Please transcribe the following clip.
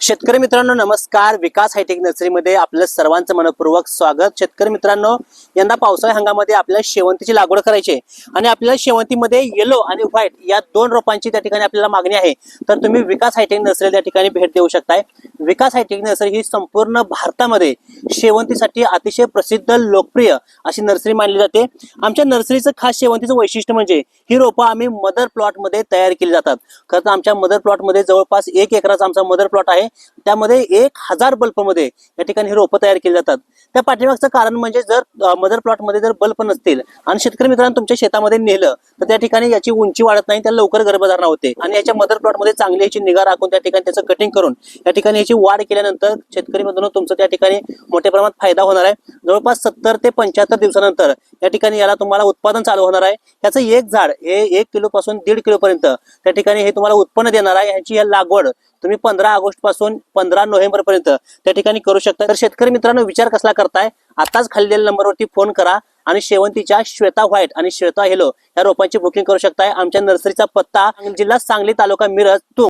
शेतकरी मित्रांनो नमस्कार. विकास हायटेक नर्सरीमध्ये आपलं सर्वांचं मनपूर्वक स्वागत. शेतकरी मित्रांनो यंदा पावसाळी हंगामामध्ये आपल्याला शेवंतीची लागवड करायची आहे आणि आपल्याला शेवंतीमध्ये येलो आणि व्हाईट या दोन रोपांची त्या ठिकाणी आपल्याला मागणी आहे. तर तुम्ही विकास हायटेक नर्सरी त्या ठिकाणी भेट देऊ शकताय. विकास हायटेक नर्सरी ही संपूर्ण भारतामध्ये शेवंतीसाठी अतिशय प्रसिद्ध लोकप्रिय अशी नर्सरी मानली जाते. आमच्या नर्सरीचं खास शेवंतीचं वैशिष्ट्य म्हणजे ही रोपं आम्ही मदर प्लॉटमध्ये तयार केली जातात. खरं तर आमच्या मदर प्लॉटमध्ये जवळपास एक एकराचा आमचा मदर प्लॉट आहे. त्यामध्ये एक हजार बल्बमध्ये या ठिकाणी हे रोपं तयार केली जातात. त्या पाठीमागचं कारण म्हणजे जर मदर प्लॉटमध्ये जर बल्ब नसतील आणि शेतकरी मित्रांनो तुमच्या शेतामध्ये नेलं तर त्या ठिकाणी याची उंची वाढत नाही त्याला लवकर गर्भधारणा होते आणि याच्या मदर प्लॉटमध्ये चांगली याची निगा राखून त्या ठिकाणी त्याचं कटिंग करून या ठिकाणी याची वाढ केल्यानंतर शेतकरी मित्रांनो तुमचं त्या ठिकाणी मोठ्या प्रमाणात फायदा होणार आहे. जवळपास सत्तर ते पंच्याहत्तर दिवसानंतर या ठिकाणी याला तुम्हाला उत्पादन चालू होणार आहे. त्याचं एक झाड हे एक किलो पासून दीड किलो पर्यंत त्या ठिकाणी हे तुम्हाला उत्पन्न देणार आहे. ह्याची या लागवड तुम्ही पंधरा ऑगस्टपासून पासून पंधरा नोव्हेंबर पर्यंत त्या ठिकाणी करू शकता. तर शेतकरी मित्रांनो विचार कसला करताय? आताच खाल्लेल्या नंबरवरती फोन करा आणि शेवंतीच्या श्वेता व्हाईट आणि श्वेता हेलो या रोपांची बुकिंग करू शकताय. आमच्या नर्सरीचा पत्ता जिल्हा सांगली तालुका मिरज तू